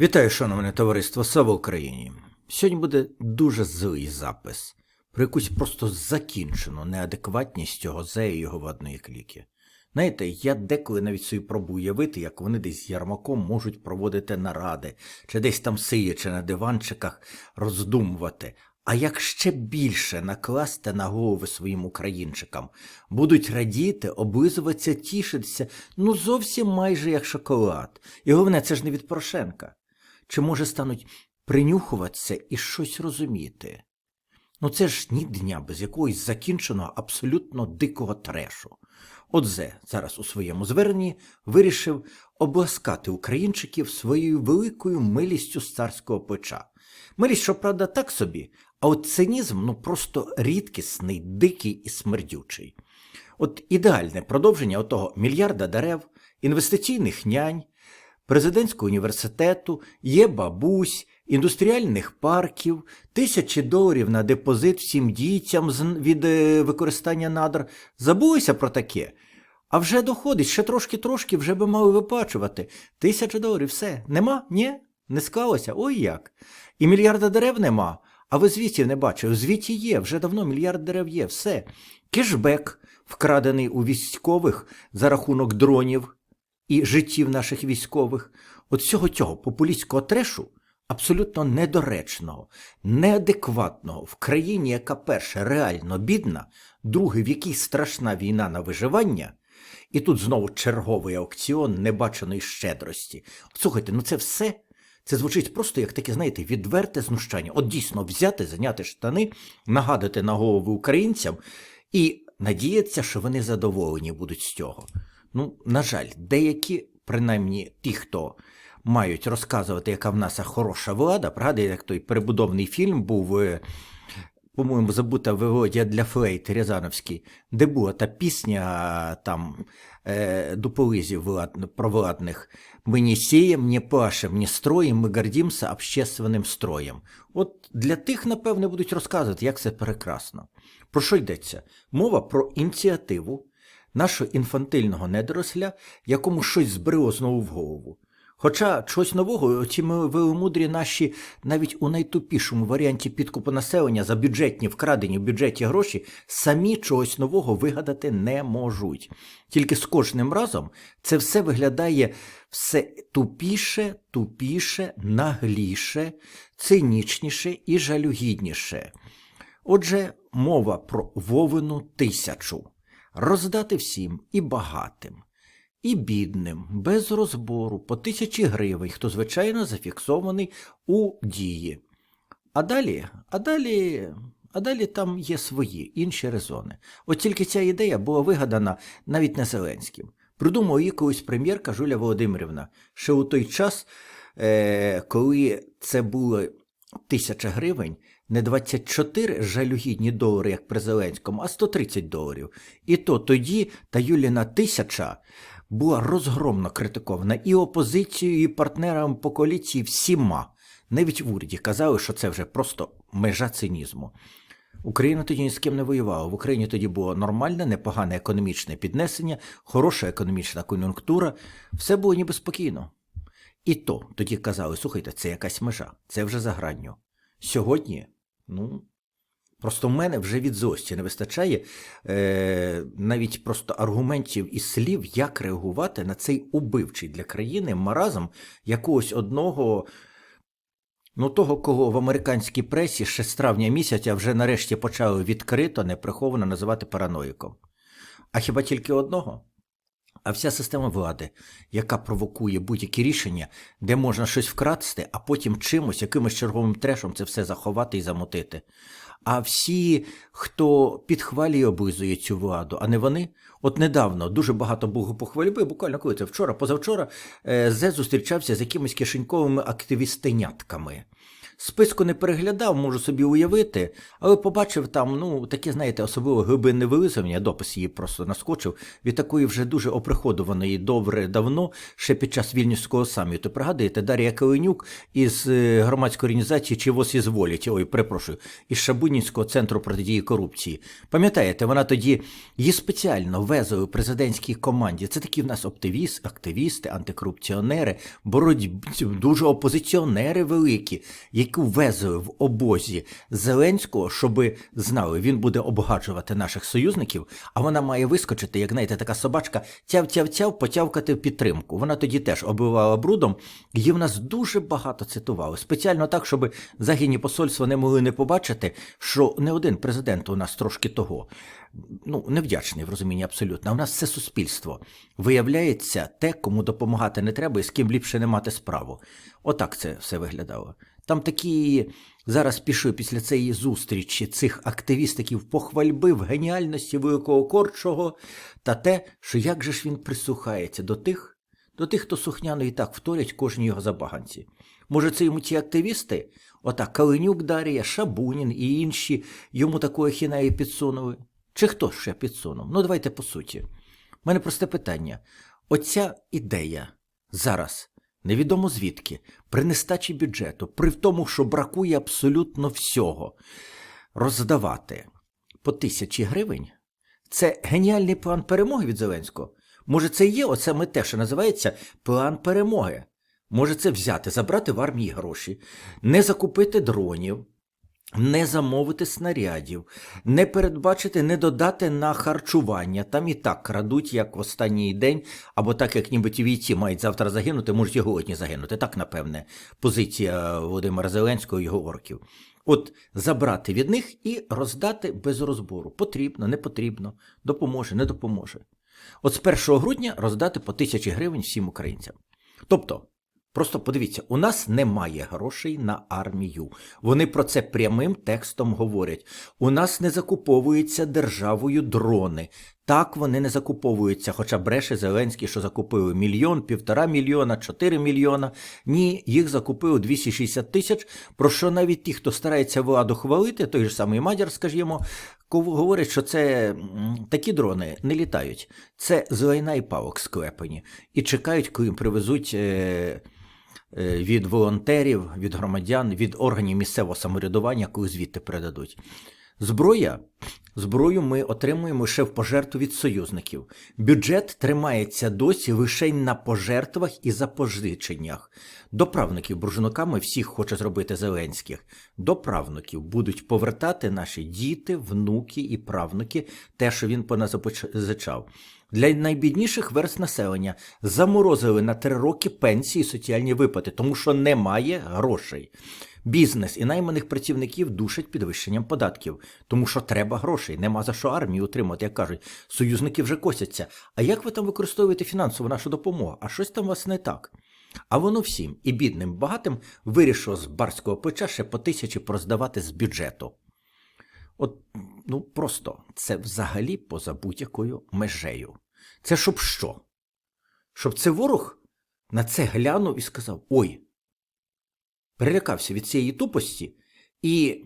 Вітаю, шановне товариство, слава Україні! Сьогодні буде дуже злий запис про якусь просто закінчену неадекватність цього зе і його вадної кліки. Знаєте, я деколи навіть собі пробую уявити, як вони десь з ярмаком можуть проводити наради, чи десь там сидячи на диванчиках, роздумувати. А як ще більше накласти на голови своїм українчикам, будуть радіти, облизуватися, тішитися, ну зовсім майже як шоколад. І головне, це ж не від Порошенка. Чи може стануть принюхуватися і щось розуміти? Ну це ж ні дня без якогось закінченого абсолютно дикого трешу. Отзе зараз у своєму зверненні вирішив обласкати українчиків своєю великою милістю царського плеча. Милість, щоправда, так собі, а от цинізм ну просто рідкісний, дикий і смердючий. От ідеальне продовження отого мільярда дерев, інвестиційних нянь, президентського університету, є бабусь, індустріальних парків, тисячі доларів на депозит всім дітям від е, використання надр. Забулися про таке. А вже доходить, ще трошки-трошки вже би мали виплачувати. Тисяча доларів, все. Нема? Ні? Не склалося? Ой як. І мільярда дерев нема. А ви звітів не бачили? Звіті є, вже давно мільярд дерев є, все. Кешбек, вкрадений у військових за рахунок дронів і життів наших військових. От всього цього популістського трешу, абсолютно недоречного, неадекватного в країні, яка перша реально бідна, друге, в якій страшна війна на виживання, і тут знову черговий аукціон небаченої щедрості. Слухайте, ну це все. Це звучить просто як таке, знаєте, відверте знущання. От дійсно взяти, зайняти штани, нагадати на голову українцям і надіятися, що вони задоволені будуть з цього. Ну, на жаль, деякі, принаймні ті, хто мають розказувати, яка в нас хороша влада, правда, як той перебудовний фільм був. е, По-моєму, забута велодія для флейт Рязановський, де була та пісня там е, дуполизів влад, провладних. Ми не сієм, не пашем, не строїм, ми гордимося общественним строєм. От для тих, напевне, будуть розказувати, як це прекрасно. Про що йдеться? Мова про ініціативу нашого інфантильного недоросля, якому щось збрило знову в голову. Хоча чогось нового ці ми веломудрі наші навіть у найтупішому варіанті підкупу населення за бюджетні вкрадені в бюджеті гроші самі чогось нового вигадати не можуть. Тільки з кожним разом це все виглядає все тупіше, тупіше, нагліше, цинічніше і жалюгідніше. Отже, мова про Вовину тисячу роздати всім і багатим, і бідним, без розбору, по тисячі гривень, хто, звичайно, зафіксований у дії. А далі, а далі, а далі там є свої інші резони. От тільки ця ідея була вигадана навіть не Зеленським. Придумав її колись прем'єрка Жуля Володимирівна ще у той час, е, коли це було тисяча гривень, не 24 жалюгідні долари, як при Зеленському, а 130 доларів. І то тоді та Юліна тисяча була розгромно критикована і опозицією, і партнерами по коаліції всіма. Навіть в уряді казали, що це вже просто межа цинізму. Україна тоді ні з ким не воювала. В Україні тоді було нормальне, непогане економічне піднесення, хороша економічна кон'юнктура, все було ніби спокійно. І то тоді казали, слухайте, це якась межа, це вже за гранню. Сьогодні, ну, просто в мене вже від злості не вистачає е, навіть просто аргументів і слів, як реагувати на цей убивчий для країни маразм якогось одного. Ну, того, кого в американській пресі ще з травня місяця вже нарешті почали відкрито, неприховано називати параноїком. А хіба тільки одного? А вся система влади, яка провокує будь-які рішення, де можна щось вкрасти, а потім чимось, якимось черговим трешом це все заховати і замотити. А всі, хто підхвалює облизує цю владу, а не вони. От недавно дуже багато було похвальби, буквально коли це вчора, позавчора, е, Зе зустрічався з якимись кишеньковими активістенятками. Списку не переглядав, можу собі уявити, але побачив там, ну, таке, знаєте, особливо глибинне вилизування, допис її просто наскочив, від такої вже дуже оприходуваної добре давно, ще під час Вільнюського саміту. Пригадуєте, Дар'я Калинюк із е, громадської організації «Чи ВОЗ ізволять», ой, перепрошую, із Шабунінського центру протидії корупції. Пам'ятаєте, вона тоді її спеціально везли у президентській команді. Це такі в нас оптивіст, активісти, антикорупціонери, боротьбі, дуже опозиціонери великі, які везли в обозі Зеленського, щоби знали, він буде обгаджувати наших союзників, а вона має вискочити, як знаєте, така собачка, тяв-тяв-тяв, потявкати в підтримку. Вона тоді теж оббивала брудом. Її в нас дуже багато цитували. Спеціально так, щоб західні посольства не могли не побачити, що не один президент у нас трошки того. Ну, невдячний в розумінні абсолютно. А у нас все суспільство. Виявляється, те, кому допомагати не треба і з ким ліпше не мати справу. Отак це все виглядало. Там такі зараз пішли після цієї зустрічі цих активістиків похвальби в геніальності великого корчого та те, що як же ж він прислухається до тих, до тих, хто сухняно і так вторять кожній його забаганці. Може, це йому ті активісти? Отак Калинюк Дарія, Шабунін і інші йому такої хінеї підсунули. Чи хто ще підсунув? Ну, давайте по суті. У мене просте питання. Оця ідея зараз, невідомо звідки, при нестачі бюджету, при тому, що бракує абсолютно всього, роздавати по тисячі гривень, це геніальний план перемоги від Зеленського. Може, це є оце ми те, що називається план перемоги. Може це взяти, забрати в армії гроші, не закупити дронів, не замовити снарядів, не передбачити, не додати на харчування. Там і так крадуть, як в останній день, або так, як ніби ті війці мають завтра загинути, можуть і голодні загинути. Так, напевне, позиція Володимира Зеленського і його орків. От забрати від них і роздати без розбору. Потрібно, не потрібно, допоможе, не допоможе. От з 1 грудня роздати по тисячі гривень всім українцям. Тобто, Просто подивіться, у нас немає грошей на армію. Вони про це прямим текстом говорять. У нас не закуповуються державою дрони. Так вони не закуповуються, хоча бреше Зеленський, що закупили мільйон, півтора мільйона, чотири мільйона. Ні, їх закупили 260 тисяч. Про що навіть ті, хто старається владу хвалити, той же самий Мадяр, скажімо, говорять, що це такі дрони не літають. Це з лайна і палок склепані. І чекають, коли їм привезуть. Е від волонтерів, від громадян, від органів місцевого самоврядування, коли звідти передадуть. Зброя. Зброю ми отримуємо ще в пожертву від союзників. Бюджет тримається досі лише на пожертвах і запозиченнях. До правнуків буржуноками всіх хоче зробити Зеленських. До правнуків будуть повертати наші діти, внуки і правнуки те, що він поназапозичав. Для найбідніших верст населення заморозили на три роки пенсії і соціальні виплати, тому що немає грошей. Бізнес і найманих працівників душать підвищенням податків, тому що треба грошей, нема за що армію утримати, як кажуть. Союзники вже косяться. А як ви там використовуєте фінансову нашу допомогу? А щось там у вас не так. А воно всім, і бідним, багатим, вирішило з барського плеча ще по тисячі проздавати з бюджету. От, ну просто це взагалі поза будь-якою межею. Це щоб що? Щоб це ворог на це глянув і сказав: Ой, перелякався від цієї тупості і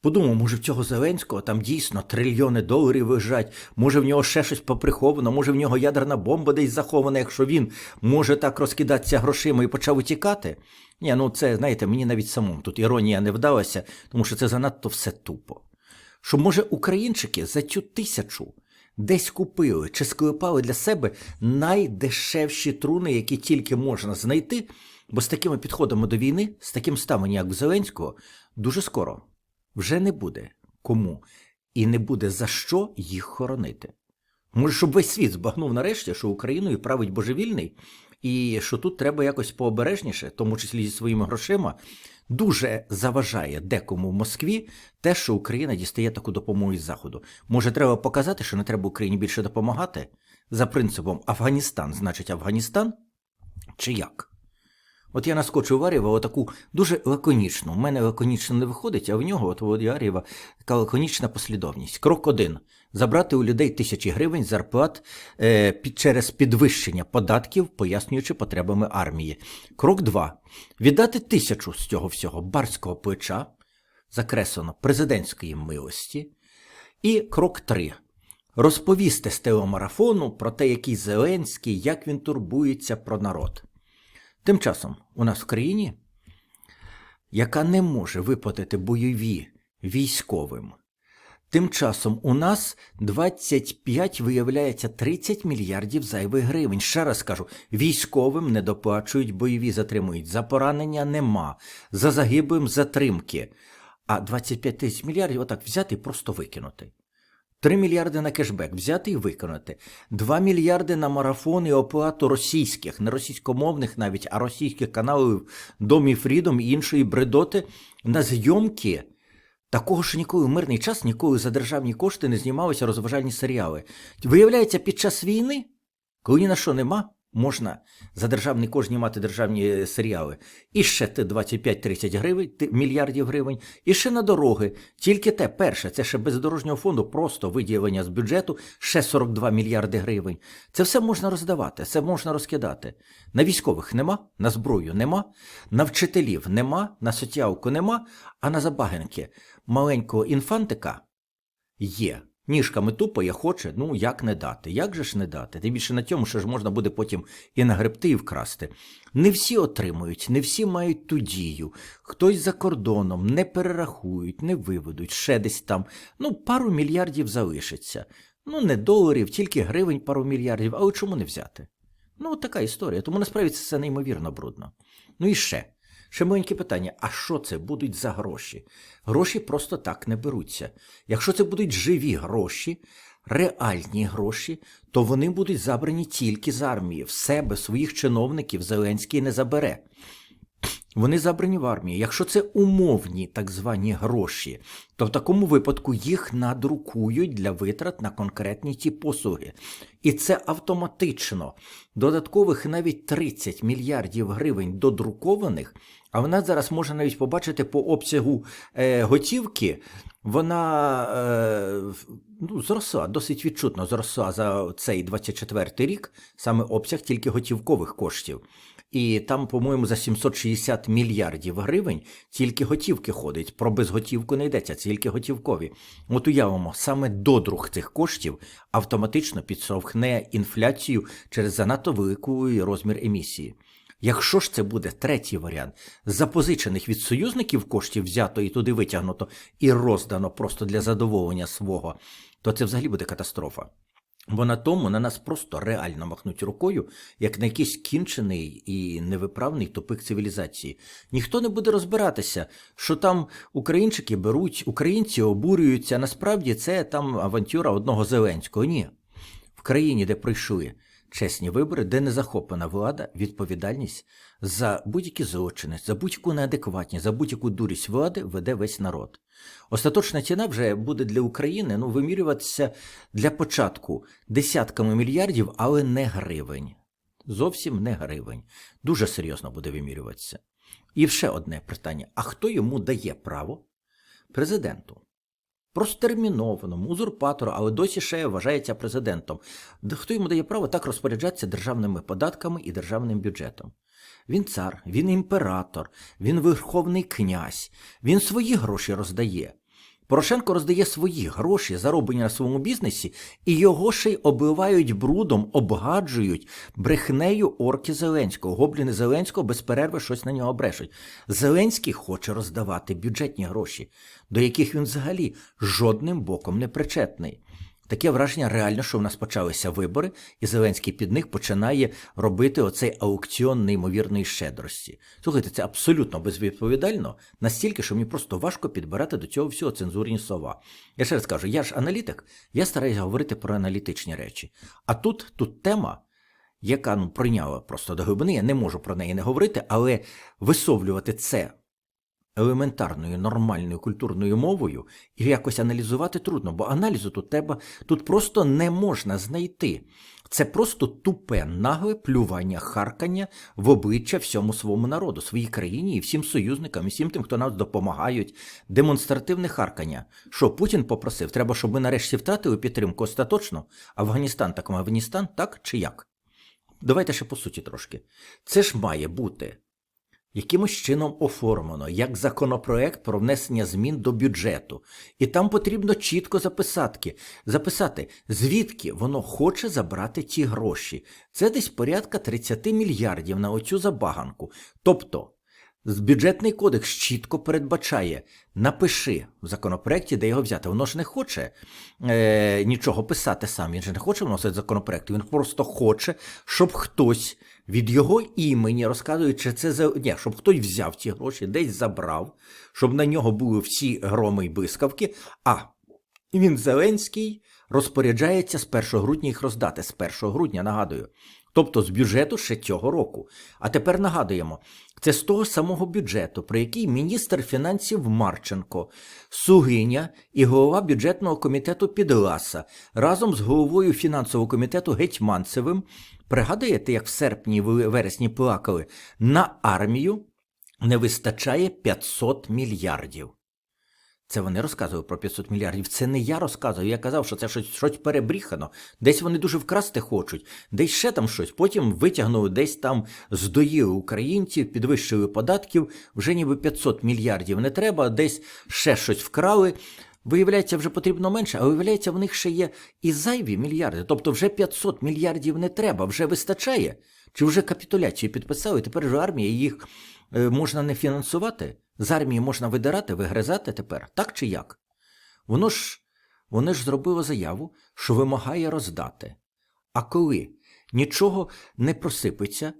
подумав, може, в цього Зеленського там дійсно трильйони доларів лежать, може в нього ще щось поприховано, може в нього ядерна бомба десь захована, якщо він може так розкидатися грошима і почав утікати. Ні, ну це, знаєте, мені навіть самому тут іронія не вдалася, тому що це занадто все тупо. Що, може, українчики за цю тисячу десь купили чи склепали для себе найдешевші труни, які тільки можна знайти, бо з такими підходами до війни, з таким ставленням, як в Зеленського, дуже скоро вже не буде кому і не буде за що їх хоронити. Може, щоб весь світ збагнув нарешті, що Україною править божевільний, і що тут треба якось пообережніше, тому числі зі своїми грошима, дуже заважає декому в Москві те, що Україна дістає таку допомогу із Заходу. Може, треба показати, що не треба Україні більше допомагати? За принципом Афганістан, значить Афганістан? Чи як? От я наскочу в Арєва отаку дуже лаконічну. У мене лаконічно не виходить, а в нього, от у Арєва, така лаконічна послідовність. Крок один. Забрати у людей тисячі гривень зарплат е, під, через підвищення податків, пояснюючи потребами армії. Крок два. Віддати тисячу з цього всього барського плеча, закреслено президентської милості. І крок три. Розповісти з телемарафону про те, який Зеленський, як він турбується про народ. Тим часом у нас в країні, яка не може виплатити бойові військовим, тим часом у нас 25, виявляється, 30 мільярдів зайвих гривень. Ще раз кажу, військовим не доплачують, бойові затримують. За поранення нема, за загиблим затримки. А 25 тисяч мільярдів отак взяти і просто викинути. 3 мільярди на кешбек взяти і виконати. 2 мільярди на марафон і оплату російських, не російськомовних навіть, а російських каналів Домі Фрідом і іншої бредоти на зйомки. Такого ж ніколи в мирний час ніколи за державні кошти не знімалися розважальні серіали. Виявляється, під час війни, коли ні на що нема, можна за державний кошт знімати державні е, серіали. І ще те 25-30 гривень, мільярдів гривень, і ще на дороги. Тільки те перше, це ще без дорожнього фонду, просто виділення з бюджету, ще 42 мільярди гривень. Це все можна роздавати, це можна розкидати. На військових нема, на зброю нема, на вчителів нема, на соціалку нема, а на забагенки маленького інфантика є. Ніжками тупає, хоче, ну як не дати? Як же ж не дати? Тим більше на цьому, що ж можна буде потім і нагребти, і вкрасти. Не всі отримують, не всі мають ту дію. Хтось за кордоном не перерахують, не виведуть, ще десь там. Ну, пару мільярдів залишиться. Ну, не доларів, тільки гривень пару мільярдів, але чому не взяти? Ну, така історія. Тому насправді це неймовірно брудно. Ну і ще. Ще маленьке питання: а що це будуть за гроші? Гроші просто так не беруться. Якщо це будуть живі гроші, реальні гроші, то вони будуть забрані тільки з армії. В себе своїх чиновників Зеленський не забере. Вони забрані в армії. Якщо це умовні так звані гроші, то в такому випадку їх надрукують для витрат на конкретні ті послуги. І це автоматично. Додаткових навіть 30 мільярдів гривень додрукованих, а вона зараз може навіть побачити по обсягу е, готівки, вона е, ну, зросла, досить відчутно зросла за цей 24-й рік, саме обсяг тільки готівкових коштів. І там, по-моєму, за 760 мільярдів гривень тільки готівки ходить. Про безготівку не йдеться, тільки готівкові. От уявимо, саме додруг цих коштів автоматично підсовхне інфляцію через занадто великий розмір емісії. Якщо ж це буде третій варіант, запозичених від союзників коштів взято і туди витягнуто і роздано просто для задоволення свого, то це взагалі буде катастрофа. Бо на тому на нас просто реально махнуть рукою, як на якийсь кінчений і невиправний тупик цивілізації. Ніхто не буде розбиратися, що там українчики беруть, українці обурюються. Насправді це там авантюра одного Зеленського. Ні. В країні, де пройшли чесні вибори, де не захоплена влада, відповідальність за будь-які злочини, за будь-яку неадекватність, за будь-яку дурість влади веде весь народ. Остаточна ціна вже буде для України ну, вимірюватися для початку десятками мільярдів, але не гривень. Зовсім не гривень. Дуже серйозно буде вимірюватися. І ще одне питання: а хто йому дає право? Президенту. Простермінованому, узурпатору, але досі ще вважається президентом. Де Хто йому дає право так розпоряджатися державними податками і державним бюджетом? Він цар, він імператор, він верховний князь, він свої гроші роздає. Порошенко роздає свої гроші, зароблені на своєму бізнесі, і його ще й обливають брудом, обгаджують брехнею орки Зеленського. Гобліни Зеленського без перерви щось на нього брешуть. Зеленський хоче роздавати бюджетні гроші, до яких він взагалі жодним боком не причетний. Таке враження реально, що в нас почалися вибори, і Зеленський під них починає робити оцей аукціон неймовірної щедрості. Слухайте, це абсолютно безвідповідально, настільки, що мені просто важко підбирати до цього всього цензурні слова. Я ще раз кажу, я ж аналітик, я стараюся говорити про аналітичні речі. А тут, тут тема, яка ну, прийняла просто до глибини, я не можу про неї не говорити, але висовлювати це елементарною, нормальною культурною мовою і якось аналізувати трудно, бо аналізу тут треба тут просто не можна знайти. Це просто тупе, нагле плювання, харкання в обличчя всьому своєму народу, своїй країні і всім союзникам, і всім тим, хто нам допомагають. Демонстративне харкання. Що Путін попросив? Треба, щоб ми нарешті втратили підтримку остаточно. Афганістан так Афганістан, так чи як? Давайте ще по суті трошки. Це ж має бути якимось чином оформлено як законопроект про внесення змін до бюджету. І там потрібно чітко записати, записати, звідки воно хоче забрати ті гроші. Це десь порядка 30 мільярдів на оцю забаганку. Тобто. Бюджетний кодекс чітко передбачає, напиши в законопроекті, де його взяти. Воно ж не хоче е, нічого писати сам. Він же не хоче вносити законопроекти. Він просто хоче, щоб хтось від його імені розказуючи це за ні, щоб хтось взяв ті гроші, десь забрав, щоб на нього були всі громи й блискавки. А він Зеленський розпоряджається з 1 грудня їх роздати. З 1 грудня, нагадую. Тобто з бюджету ще цього року. А тепер нагадуємо, це з того самого бюджету, про який міністр фінансів Марченко, Сугиня і голова бюджетного комітету Підласа разом з головою фінансового комітету Гетьманцевим Пригадуєте, як в серпні вересні плакали, на армію не вистачає 500 мільярдів. Це вони розказували про 500 мільярдів. Це не я розказую. Я казав, що це щось, щось перебріхано. Десь вони дуже вкрасти хочуть, десь ще там щось. Потім витягнули, десь там здоїли українців, підвищили податків, вже ніби 500 мільярдів не треба, десь ще щось вкрали. Виявляється, вже потрібно менше, а виявляється, в них ще є і зайві мільярди. Тобто вже 500 мільярдів не треба, вже вистачає. Чи вже капітуляцію підписали? Тепер же армія їх е, можна не фінансувати? З армії можна видирати, вигризати тепер, так чи як? Воно ж, воно ж зробило заяву, що вимагає роздати. А коли нічого не просипеться,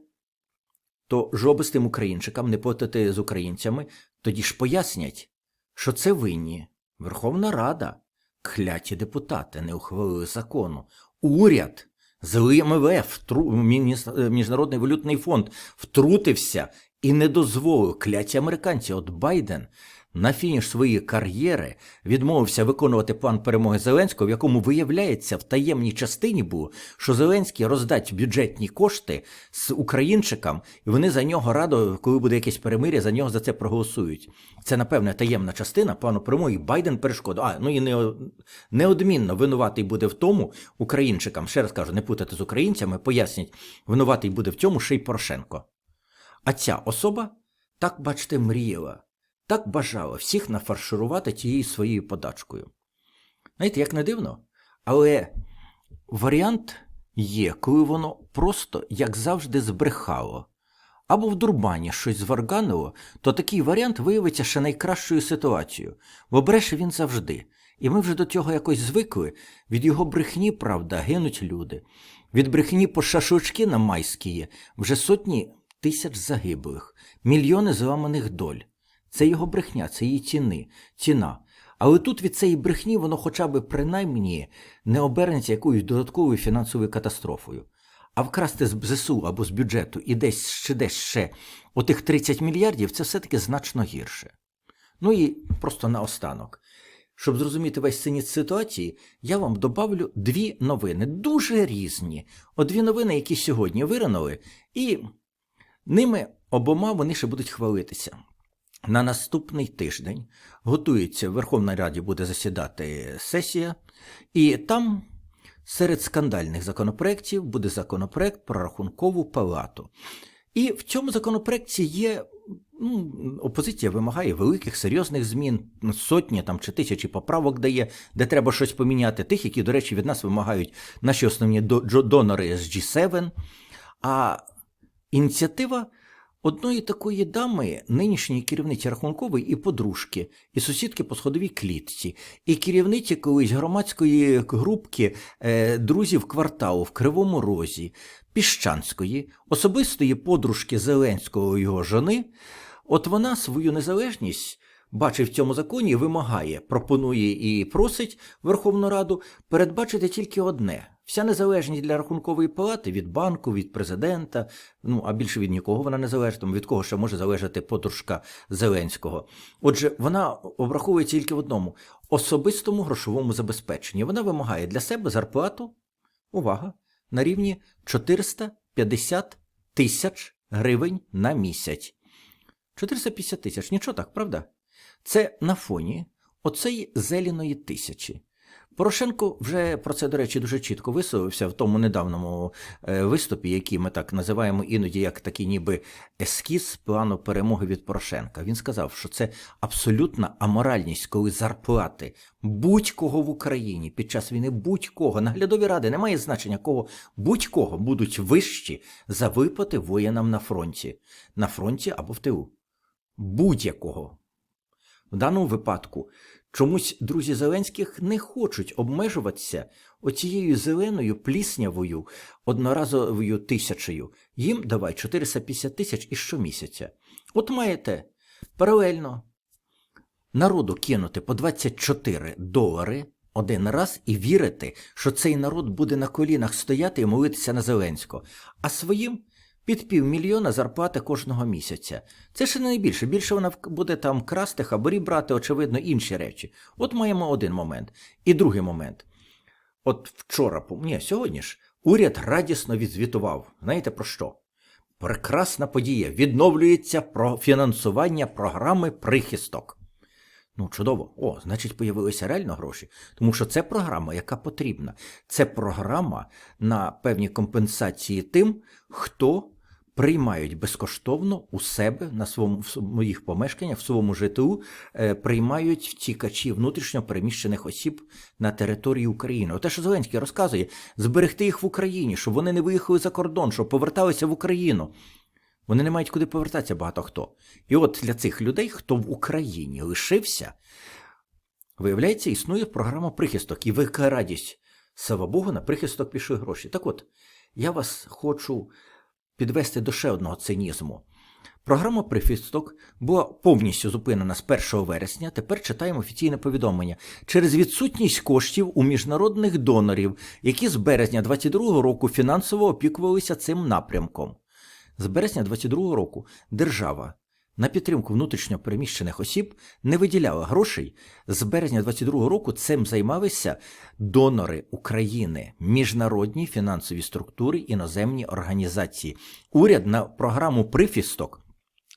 то жоби з тим українчикам не платити з українцями, тоді ж пояснять, що це винні. Верховна Рада, кляті депутати не ухвалили закону. Уряд, злий МВФ, втру- Міжнародний валютний фонд втрутився і не дозволив кляті американці. От Байден на фініш своєї кар'єри відмовився виконувати план перемоги Зеленського, в якому виявляється в таємній частині було, що Зеленський роздасть бюджетні кошти з українчикам, і вони за нього радо, коли буде якесь перемир'я, за нього за це проголосують. Це, напевне, таємна частина плану перемоги. Байден перешкоду. А, ну і не, неодмінно винуватий буде в тому українчикам. Ще раз кажу, не путати з українцями, поясніть, винуватий буде в цьому ще й Порошенко. А ця особа, так бачите, мріяла, так бажала всіх нафарширувати тією своєю подачкою. Знаєте, як не дивно, але варіант є, коли воно просто, як завжди, збрехало. Або в дурбані щось зварганило, то такий варіант виявиться ще найкращою ситуацією, бо бреше він завжди. І ми вже до цього якось звикли. Від його брехні, правда, гинуть люди. Від брехні по шашлички на майські вже сотні тисяч загиблих, мільйони зламаних доль. Це його брехня, це її ціни, ціна. Але тут від цієї брехні воно хоча б принаймні не обернеться якоюсь додатковою фінансовою катастрофою. А вкрасти з ЗСУ або з бюджету і десь ще десь ще отих 30 мільярдів це все-таки значно гірше. Ну і просто наостанок. Щоб зрозуміти весь цинізм ситуації, я вам добавлю дві новини, дуже різні. От дві новини, які сьогодні виринули, і ними обома вони ще будуть хвалитися. На наступний тиждень готується в Верховній Раді буде засідати сесія, і там серед скандальних законопроєктів буде законопроект про рахункову палату. І в цьому законопроекті є ну, опозиція вимагає великих серйозних змін, сотні там чи тисячі поправок дає, де треба щось поміняти. Тих, які, до речі, від нас вимагають наші основні донори з G7. А ініціатива одної такої дами, нинішньої керівниці рахункової і подружки, і сусідки по сходовій клітці, і керівниці колись громадської групки е, друзів кварталу в Кривому Розі, Піщанської, особистої подружки Зеленського і його жони. От вона свою незалежність бачить в цьому законі, вимагає, пропонує і просить Верховну Раду передбачити тільки одне. Вся незалежність для рахункової палати від банку, від президента, ну а більше від нікого вона не залежить, від кого ще може залежати подружка Зеленського. Отже, вона обраховує тільки в одному особистому грошовому забезпеченні. Вона вимагає для себе зарплату, увага, на рівні 450 тисяч гривень на місяць. 450 тисяч, нічого так, правда? Це на фоні оцеї зеленої тисячі. Порошенко вже про це, до речі, дуже чітко висловився в тому недавньому е, виступі, який ми так називаємо іноді як такий ніби ескіз плану перемоги від Порошенка. Він сказав, що це абсолютна аморальність, коли зарплати будь-кого в Україні під час війни будь-кого наглядові ради немає значення кого будь-кого будуть вищі за виплати воїнам на фронті, на фронті або в тилу. Будь-якого. В даному випадку чомусь друзі Зеленських не хочуть обмежуватися оцією зеленою пліснявою одноразовою тисячею. Їм давай 450 тисяч і щомісяця. От маєте паралельно народу кинути по 24 долари один раз і вірити, що цей народ буде на колінах стояти і молитися на Зеленського, а своїм під півмільйона зарплати кожного місяця. Це ще не найбільше. Більше вона буде там красти, хабарі брати, очевидно, інші речі. От маємо один момент. І другий момент. От вчора, ні, сьогодні ж, уряд радісно відзвітував. Знаєте про що? Прекрасна подія. Відновлюється про фінансування програми прихисток. Ну, чудово. О, значить, появилися реально гроші. Тому що це програма, яка потрібна. Це програма на певні компенсації тим, хто приймають безкоштовно у себе на своєму в своїх помешканнях, в своєму ЖТУ, е, приймають втікачі внутрішньо переміщених осіб на території України. Оте, що Зеленський розказує, зберегти їх в Україні, щоб вони не виїхали за кордон, щоб поверталися в Україну. Вони не мають куди повертатися багато хто. І от для цих людей, хто в Україні лишився, виявляється, існує програма прихисток і велика радість. Слава Богу, на прихисток пішли гроші. Так от, я вас хочу підвести до ще одного цинізму. Програма прифісток була повністю зупинена з 1 вересня. Тепер читаємо офіційне повідомлення через відсутність коштів у міжнародних донорів, які з березня 2022 року фінансово опікувалися цим напрямком. З березня 2022 року держава на підтримку внутрішньо переміщених осіб не виділяла грошей. З березня 2022 року цим займалися донори України, міжнародні фінансові структури, іноземні організації. Уряд на програму прифісток.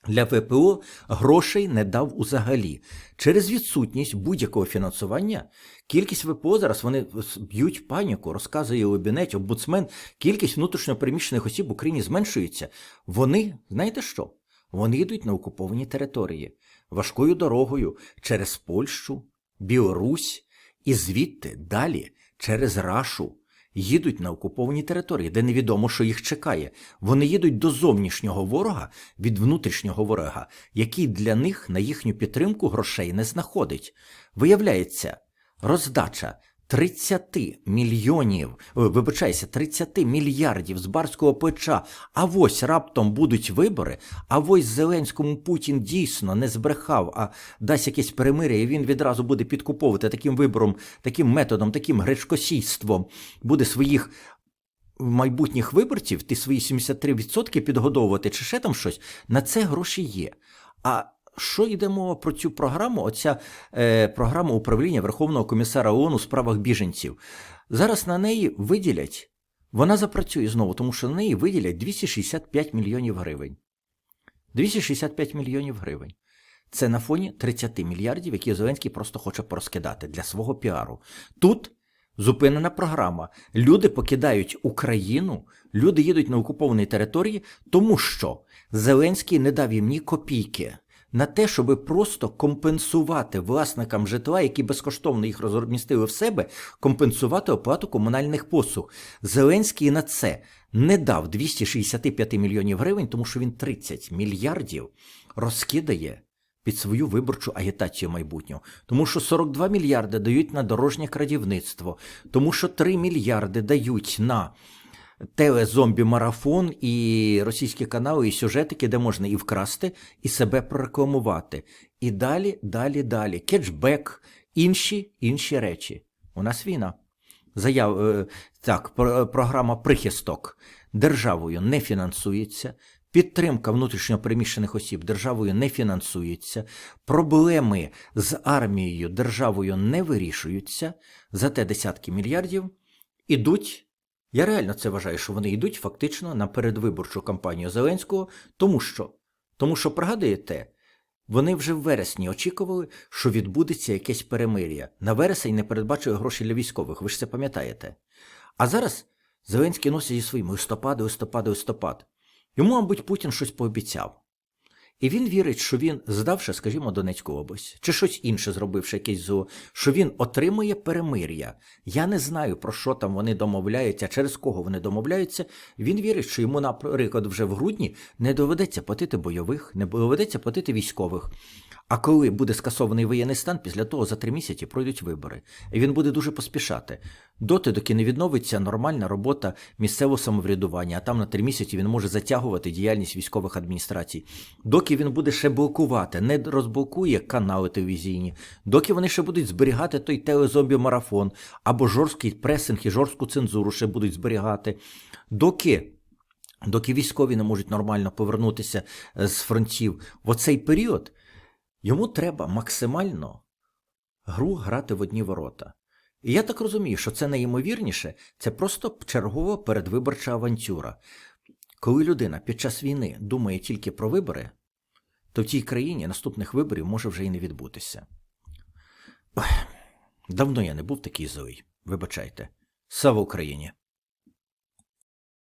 Для ВПО грошей не дав узагалі. Через відсутність будь-якого фінансування кількість ВПО зараз вони б'ють паніку, розказує Лебінець, обуцмен, кількість внутрішньопереміщених осіб в Україні зменшується. Вони, знаєте що? Вони йдуть на окуповані території важкою дорогою через Польщу, Білорусь і звідти далі через Рашу їдуть на окуповані території, де невідомо, що їх чекає. Вони їдуть до зовнішнього ворога від внутрішнього ворога, який для них на їхню підтримку грошей не знаходить. Виявляється, роздача 30 мільйонів, вибачайся, 30 мільярдів з барського плеча, а ось раптом будуть вибори, а ось Зеленському Путін дійсно не збрехав, а дасть якесь перемир'я, і він відразу буде підкуповувати таким вибором, таким методом, таким гречкосійством, буде своїх. Майбутніх виборців ти свої 73% підгодовувати чи ще там щось, на це гроші є. А що йде мова про цю програму? Оця е, програма управління Верховного комісара ООН у справах біженців. Зараз на неї виділять, вона запрацює знову, тому що на неї виділять 265 мільйонів гривень. 265 мільйонів гривень. Це на фоні 30 мільярдів, які Зеленський просто хоче порозкидати для свого піару. Тут зупинена програма. Люди покидають Україну, люди їдуть на окуповані території, тому що Зеленський не дав їм ні копійки на те, щоб просто компенсувати власникам житла, які безкоштовно їх розмістили в себе, компенсувати оплату комунальних послуг. Зеленський на це не дав 265 мільйонів гривень, тому що він 30 мільярдів розкидає. Під свою виборчу агітацію майбутнього, тому що 42 мільярди дають на дорожнє крадівництво, тому що 3 мільярди дають на телезомбі-марафон і російські канали, і сюжетики, де можна і вкрасти, і себе прорекламувати. І далі, далі, далі. Кетчбек, інші інші речі. У нас війна. Заяв, е, так, програма прихисток державою не фінансується. Підтримка внутрішньопереміщених осіб державою не фінансується, проблеми з армією державою не вирішуються, зате десятки мільярдів ідуть Я реально це вважаю, що вони йдуть фактично на передвиборчу кампанію Зеленського, тому що, тому що пригадуєте, вони вже в вересні очікували, що відбудеться якесь перемир'я. На вересень не передбачує гроші для військових, ви ж це пам'ятаєте. А зараз Зеленський носить зі своїми листопади, листопади, листопад. Йому, мабуть, Путін щось пообіцяв. І він вірить, що він, здавши, скажімо, Донецьку область, чи щось інше зробивши якесь зло, що він отримує перемир'я. Я не знаю, про що там вони домовляються, через кого вони домовляються. Він вірить, що йому, наприклад, вже в грудні не доведеться платити бойових, не доведеться платити військових. А коли буде скасований воєнний стан, після того за три місяці пройдуть вибори. І він буде дуже поспішати. Доти, доки не відновиться нормальна робота місцевого самоврядування, а там на три місяці він може затягувати діяльність військових адміністрацій. Доки він буде ще блокувати, не розблокує канали телевізійні, доки вони ще будуть зберігати той телезомбі-марафон або жорсткий пресинг і жорстку цензуру ще будуть зберігати, доки. Доки військові не можуть нормально повернутися е, з фронтів в оцей період, йому треба максимально гру грати в одні ворота. І я так розумію, що це найімовірніше, це просто чергова передвиборча авантюра. Коли людина під час війни думає тільки про вибори, то в тій країні наступних виборів може вже і не відбутися. Ой, давно я не був такий злий. Вибачайте. Слава Україні!